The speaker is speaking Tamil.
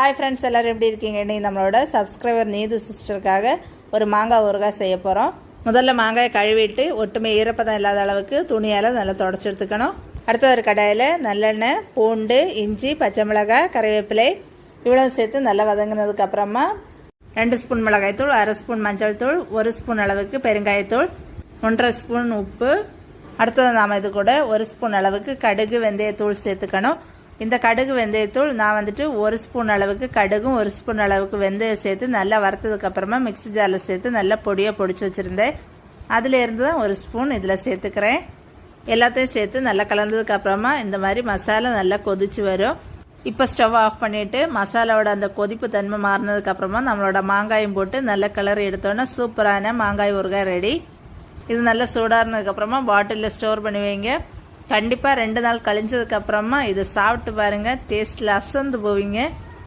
ஹாய் ஃப்ரெண்ட்ஸ் எல்லோரும் எப்படி இருக்கீங்க? இன்றைக்கி நம்மளோட சப்ஸ்கிரைபர் நீது சிஸ்டருக்காக ஒரு மாங்காய் ஊறுகாய் செய்ய போகிறோம் முதல்ல மாங்காயை கழுவிட்டு ஒட்டுமை ஈரப்பதம் இல்லாத அளவுக்கு துணியால் நல்லா தொடச்சி எடுத்துக்கணும். அடுத்த ஒரு கடாயில் நல்லெண்ணெய் பூண்டு இஞ்சி பச்சை மிளகாய் கறிவேப்பிலை இவ்வளோ சேர்த்து நல்லா வதங்கினதுக்கு அப்புறமா ரெண்டு ஸ்பூன் மிளகாய்த்தூள் அரை ஸ்பூன் மஞ்சள் தூள் ஒரு ஸ்பூன் அளவுக்கு பெருங்காயத்தூள் ஒன்றரை ஸ்பூன் உப்பு. அடுத்தது நாம் இது கூட ஒரு ஸ்பூன் அளவுக்கு கடுகு வெந்தயத்தூள் சேர்த்துக்கணும். இந்த கடுகு வெந்தயத்தூள் நான் வந்துட்டு ஒரு ஸ்பூன் அளவுக்கு கடுகும் ஒரு ஸ்பூன் அளவுக்கு வெந்தயம் சேர்த்து நல்லா வறுத்ததுக்கு அப்புறமா மிக்ஸி ஜாரில் சேர்த்து நல்லா பொடியாக பொடிச்சு வச்சுருந்தேன். அதுல இருந்து தான் ஒரு ஸ்பூன் இதில் சேர்த்துக்கிறேன். எல்லாத்தையும் சேர்த்து நல்லா கலந்ததுக்கு அப்புறமா இந்த மாதிரி மசாலா நல்லா கொதிச்சு வரும். இப்போ ஸ்டவ் ஆஃப் பண்ணிட்டு மசாலாவோட அந்த கொதிப்பு தன்மை மாறினதுக்கு அப்புறமா நம்மளோட மாங்காயும் போட்டு நல்ல கலர் எடுத்தோன்னா சூப்பரான மாங்காய் ஊறுகாய் ரெடி இது நல்லா சூடானதுக்கப்புறமா பாட்டிலில் ஸ்டோர் பண்ணி வைங்க. கண்டிப்பாக ரெண்டு நாள் கழிஞ்சதுக்கு அப்புறமா இதை சாப்பிட்டு பாருங்க. டேஸ்ட்ல அசந்து போவீங்க.